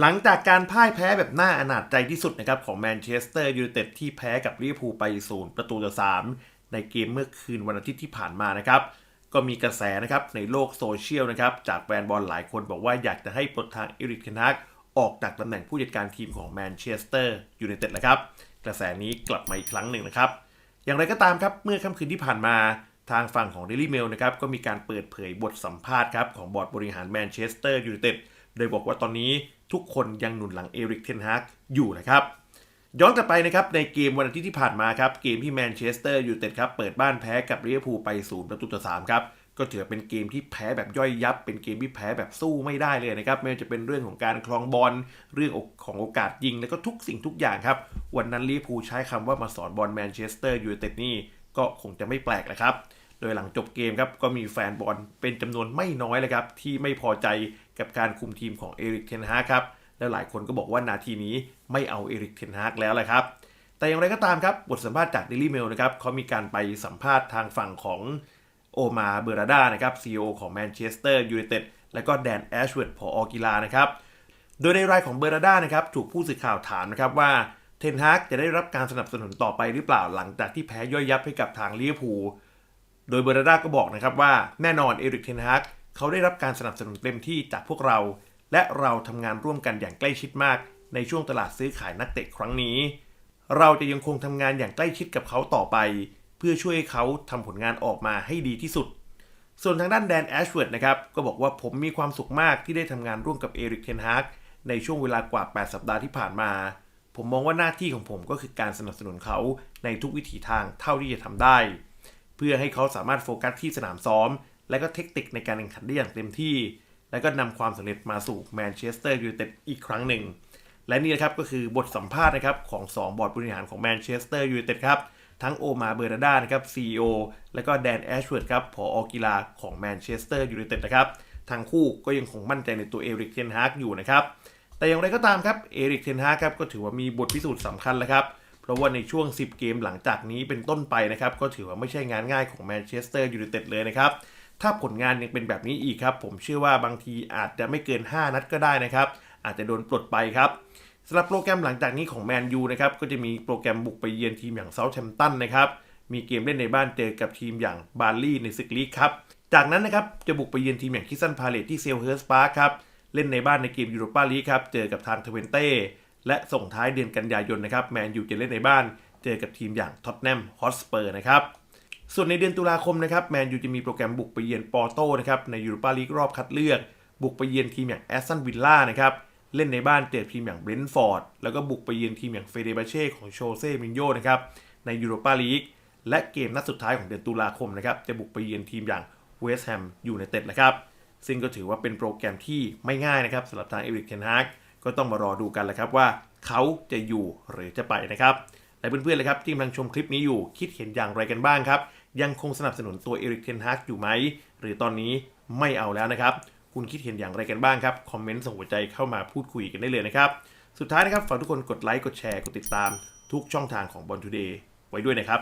หลังจากการพ่ายแพ้แบบน่าอนาจใจที่สุดนะครับของแมนเชสเตอร์ยูไนเต็ดที่แพ้กับลิเวอร์พูลไปศูนย์ประตูต่อสามในเกมเมื่อคืนวันอาทิตย์ที่ผ่านมานะครับ ก็มีกระแสนะครับในโลกโซเชียลนะครับจากแฟนบอลหลายคนบอกว่าอยากจะให้ปลดทางเอริกเทนักออกจากตำแหน่งผู้จัดการทีมของแมนเชสเตอร์ยูไนเต็ดนะครับ กระแสนี้กลับมาอีกครั้งหนึ่งนะครับ อย่างไรก็ตามครับ เมื่อค่ำคืนที่ผ่านมาทางฝั่งของ Daily Mail นะครับก็มีการเปิดเผยบทสัมภาษณ์ครับของบอร์ดบริหารแมนเชสเตอร์ยูไนเต็ด โดยบอกว่าตอนนี้ทุกคนยังหนุนหลังเอริกเทนฮากอยู่นะครับ ย้อนกลับไปนะครับในเกมวันอาทิตย์ที่ผ่านมาครับ เกมที่แมนเชสเตอร์ยูไนเต็ดครับเปิดบ้านแพ้กับลิเวอร์พูลไปศูนย์ประตูต่อสามครับก็ถือเป็นเกมที่แพ้แบบย่อยยับ เป็นเกมที่แพ้แบบสู้ไม่ได้เลยนะครับ ไม่ว่าจะเป็นเรื่องของการคลองบอล เรื่องของโอกาสยิง แล้วก็ทุกสิ่งทุกอย่างครับ วันนั้นลิเวอร์พูลใช้คำว่ามาสอนบอลแมนเชสเตอร์ยูไนเต็ดนี่ก็คงจะไม่แปลกแหละครับ โดยหลังจบเกมครับ ก็มีแฟนบอลเป็นจำนวนไม่น้อยเลยครับ ที่ไม่พอใจ กับการคุมทีมของเอริกเทนฮากครับและหลายคนก็บอกว่านาทีนี้ไม่เอาเอริกเทนฮากแล้วแหละครับ แต่อย่างไรก็ตามครับ บทสัมภาษณ์จาก Daily Mail นะครับเขามีการไปสัมภาษณ์ทางฝั่งของโอมาเบอราดานะครับ CEO ของแมนเชสเตอร์ยูไนเต็ดและก็แดนแอชเวิร์ดผอกีฬานะครับโดยในรายของเบอราดานะครับถูกผู้สื่อข่าวถามนะครับว่าเทนฮากจะได้รับการสนับสนุนต่อไปหรือเปล่าหลังจากที่แพ้ย่อยยับให้กับทางลิเวอร์พูลโดยเบอร์ดาก็บอกนะครับว่าแน่นอนเอริกเทนฮาก เขาได้รับการสนับสนุนเต็มที่จากพวกเรา และเราทำงานร่วมกันอย่างใกล้ชิดมาก ในช่วงตลาดซื้อขายนักเตะครั้งนี้ เราจะยังคงทำงานอย่างใกล้ชิดกับเขาต่อไป เพื่อช่วยเขาทำผลงานออกมาให้ดีที่สุด ส่วนทางด้านแดนแอชเวิร์ดนะครับก็บอกว่าผมมีความสุขมากที่ได้ทำงานร่วมกับเอริกเทนฮากในช่วงเวลากว่า 8 สัปดาห์ที่ผ่านมา ผมมองว่าหน้าที่ของผมก็คือการสนับสนุนเขาในทุกวิถีทางเท่าที่จะทำได้ เพื่อให้เขาสามารถโฟกัสที่สนามซ้อม และก็เทคนิคในการแข่งขันได้อย่างเต็มที่ และก็นำความสำเร็จมาสู่แมนเชสเตอร์ยูไนเต็ดอีกครั้งหนึ่ง และนี่นะครับก็คือบทสัมภาษณ์นะครับของ 2 บอร์ดบริหารของแมนเชสเตอร์ยูไนเต็ดครับ ทั้งโอมาเบอร์นาดานะครับ CEO และก็แดนแอชเวิร์ดครับผอกีฬาของแมนเชสเตอร์ยูไนเต็ดนะครับทั้งคู่ก็ยังคงมั่นใจในตัวเอริกเทนฮากอยู่นะครับแต่อย่างไรก็ตามครับเอริกเทนฮากครับก็ถือว่ามีบทพิสูจน์สำคัญแล้วครับเพราะว่าในช่วง 10 เกมหลังจากนี้เป็นต้นไปนะครับ ก็ถือว่าไม่ใช่งานง่ายของแมนเชสเตอร์ยูไนเต็ดเลยนะครับ ถ้าผลงานยังเป็นแบบนี้อีกครับ ผมเชื่อว่าบางทีอาจจะไม่เกิน 5 นัดก็ได้นะครับ อาจจะโดนปลดไปครับสำหรับโปรแกรมหลังจากนี้ของแมนยูนะครับก็จะมีโปรแกรมบุกไปเยือนทีมอย่างเซาท์แฮมป์ตันนะครับมีเกมเล่นในบ้านเจอกับทีมอย่างบาร์ลี่ในซึกลีกครับจากนั้นนะครับจะบุกไปเยือนทีมอย่างคิสซันพาเลตที่เซลเฮิร์สปาร์คครับเล่นในบ้านในเกมยูโรปาลีกครับเจอกับทางเทเวนเต้และส่งท้ายเดือนกันยายนนะครับแมนยูจะเล่นในบ้านเจอกับทีมอย่างท็อตแนมฮอตสเปอร์นะครับ ส่วนในเดือนตุลาคมนะครับแมนยูจะมีโปรแกรมบุกไปเยือนปอร์โตนะครับในยูโรปาลีกรอบคัดเลือก บุกไปเยือนทีมอย่างแอสตันวิลล่านะครับเล่นในบ้านเจอทีมอย่างเบรนท์ฟอร์ดแล้วก็บุกไปเยือนทีมอย่างเฟเดบาเช่ของโชเซ่มินโยนะครับในยูโรปาลีกและเกมนัดสุดท้ายของเดือนตุลาคมนะครับจะบุกไปเยือนทีมอย่างเวสต์แฮมยูไนเต็ดนะครับซึ่งก็ถือว่าเป็นโปรแกรมที่ไม่ง่ายนะครับสำหรับทางเอริกเทนฮากก็ต้องมารอดูกันแหละครับว่าเขาจะอยู่หรือจะไปนะครับ และเพื่อนๆเลยครับที่กำลังชมคลิปนี้อยู่คิดเห็นอย่างไรกันบ้างครับ ยังคงสนับสนุนตัวเอริกเทนฮากอยู่ไหม หรือตอนนี้ไม่เอาแล้วนะครับ คุณคิดเห็นอย่างไรกันบ้างครับ คอมเมนต์ส่งหัวใจเข้ามาพูดคุยกันได้เลยนะครับ สุดท้ายนะครับฝากทุกคนกดไลค์กดแชร์กดติดตาม ทุกช่องทางของบอลทูเดย์ไว้ด้วยนะครับ